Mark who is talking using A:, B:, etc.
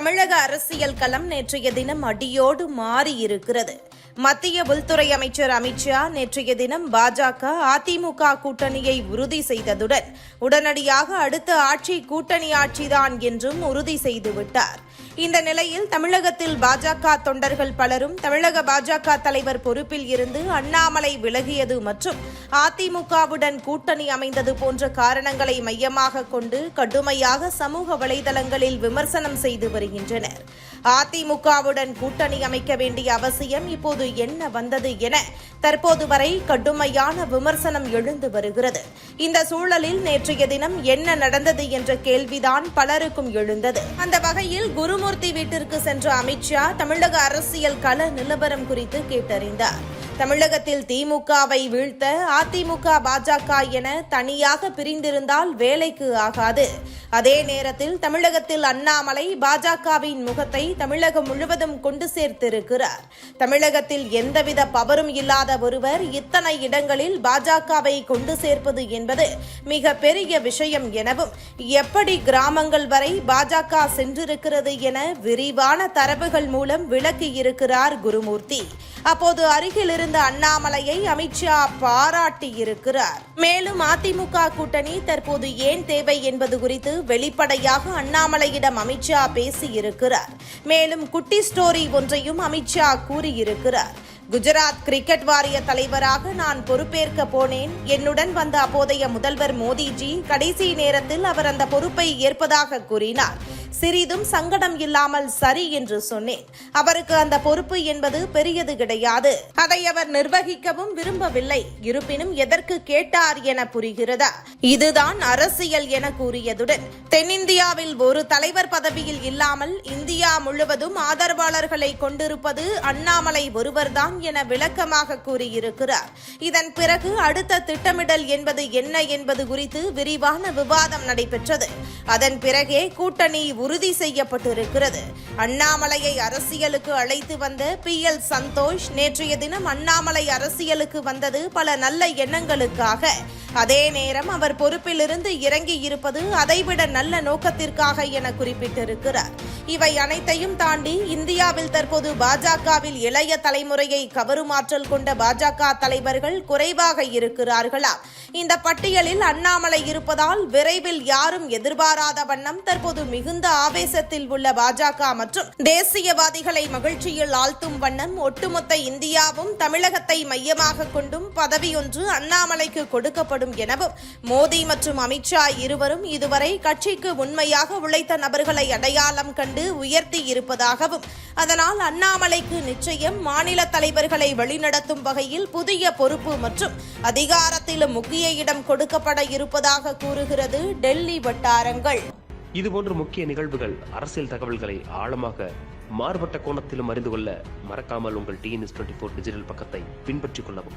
A: தமிழக அரசியல் களம் நேற்றைய தினம் அடியோடு மாறியிருக்கிறது. மத்திய உள்துறை அமைச்சர் அமித்ஷா நேற்றைய தினம் பாஜக அதிமுக கூட்டணியை உறுதி செய்ததுடன் உடனடியாக அடுத்த ஆட்சி கூட்டணி ஆட்சிதான் என்றும் உறுதி செய்துவிட்டார் இந்த நிலையில் தமிழகத்தில் பாஜக தொண்டர்கள் பலரும் தமிழக பாஜக தலைவர் பொறுப்பில் இருந்து அண்ணாமலை விலகியது மற்றும் அதிமுகவுடன் கூட்டணி அமைந்தது போன்ற காரணங்களை மையமாக கொண்டு கடுமையாக சமூக வலைதளங்களில் விமர்சனம் செய்து வருகிறார். வருகின்றனர் அதிமுகவுடன் கூட்டணி அமைக்க வேண்டிய அவசியம் இப்போது என்ன வந்தது என தற்போது வரை கடுமையான விமர்சனம் எழுந்து வருகிறது. இந்த சூழலில் நேற்றைய தினம் என்ன நடந்தது என்ற கேள்விதான் பலருக்கும் எழுந்தது. அந்த வகையில் குருமூர்த்தி வீட்டிற்கு சென்ற அமித்ஷா தமிழக அரசியல் கள நிலவரம் குறித்து கேட்டறிந்தார். தமிழகத்தில் திமுகவை வீழ்த்த அதிமுக பாஜக என தனியாக பிரிந்திருந்தால் வேலைக்கு ஆகாது. அதே நேரத்தில் தமிழகத்தில் அண்ணாமலை பாஜகவின் முகத்தை தமிழகம் முழுவதும் கொண்டு சேர்த்திருக்கிறார். தமிழகத்தில் எந்தவித பவரும் இல்லாத ஒருவர் இத்தனை இடங்களில் பாஜகவை கொண்டு சேர்ப்பது என்பது மிக பெரிய விஷயம் எனவும் எப்படி கிராமங்கள் வரை பாஜக சென்றிருக்கிறது என விரிவான தரவுகள் மூலம் விளக்கியிருக்கிறார் குருமூர்த்தி. அப்போது அருகில் இருந்த அண்ணாமலையை அமித்ஷா பாராட்டியிருக்கிறார். மேலும் அதிமுக கூட்டணி தற்போது ஏன் தேவை என்பது குறித்து வெளிப்படையாக அண்ணாமலையிடம் அமித்ஷா பேசியிருக்கிறார். மேலும் குட்டி ஸ்டோரி ஒன்றையும் அமித்ஷா கூறியிருக்கிறார். குஜராத் கிரிக்கெட் வாரிய தலைவராக நான் பொறுப்பேற்க போனேன். என்னுடன் வந்த அப்போதைய முதல்வர் மோடிஜி கடைசி நேரத்தில் அவர் அந்த பொறுப்பை ஏற்பதாக கூறினார். சிறிதும் சங்கடம் இல்லாமல் சரி என்று சொன்னேன். அவருக்கு அந்த பொறுப்பு என்பது பெரியது கிடையாது. அதை அவர் நிர்வகிக்கவும் விரும்பவில்லை. இருப்பினும் எதற்கு கேட்டார் என புரிகிறதா? இதுதான் அரசியல் என கூறியதுடன் தென்னிந்தியாவில் ஒரு தலைவர் பதவியில் இல்லாமல் இந்தியா முழுவதும் ஆதரவாளர்களை கொண்டிருப்பது அண்ணாமலை ஒருவர்தான் என விளக்கமாக கூறியிருக்கிறார். இதன் பிறகு அடுத்த திட்டமிடல் என்பது என்ன என்பது குறித்து விரிவான விவாதம் நடைபெற்றது. அதன் பிறகே கூட்டணி உறுதி செய்யப்பட்டிருக்கிறது. அண்ணாமலையை அரசியலுக்கு அழைத்து வந்த பி. எல். சந்தோஷ் நேற்றைய தினம் அண்ணாமலை அரசியலுக்கு வந்தது பல நல்ல எண்ணங்களுக்காக. அதே நேரம் அவர் பொறுப்பிலிருந்து இறங்கி இருப்பது அதைவிட நல்ல நோக்கத்திற்காக என குறிப்பிட்டிருக்கிறார். இவை அனைத்தையும் தாண்டி இந்தியாவில் தற்போது பாஜகவில் இளைய தலைமுறையை கவருமாற்றல் கொண்ட பாஜக தலைவர்கள் குறைவாக இருக்கிறார்களா? இந்த பட்டியலில் அண்ணாமலை இருப்பதால் விரைவில் யாரும் எதிர்பாராத வண்ணம் தற்போது மிகுந்த ஆவேசத்தில் உள்ள பாஜக மற்றும் தேசியவாதிகளை மகிழ்ச்சியில் ஆழ்த்தும் வண்ணம் ஒட்டுமொத்த இந்தியாவும் தமிழகத்தை மையமாக கொண்டும் பதவியொன்று அண்ணாமலைக்கு கொடுக்கப்படும் எனவும் மோடி மற்றும் அமித்ஷா இருவரும் இதுவரை கட்சிக்கு உண்மையாக உழைத்த நபர்களை அடையாளம் கண்டு உயர்த்தி இருப்பதாகவும் அதனால் அண்ணாமலைக்கு நிச்சயம் மாநில தலைவர்களை வழிநடத்தும் வகையில் புதிய பொறுப்பு மற்றும் அதிகாரத்திலும் முக்கிய இடம் கொடுக்கப்பட இருப்பதாக கூறுகிறது டெல்லி வட்டாரங்கள்.
B: இதுபோன்ற முக்கிய நிகழ்வுகள் அரசியல் தகவல்களை ஆழமாக மாறுபட்ட கோணத்திலும் அறிந்து கொள்ள மறக்காமல் உங்கள் டிஎன்எஸ் டுவெண்ட்டி ஃபோர் டிஜிட்டல் பக்கத்தை பின்பற்றிக் கொள்ளவும்.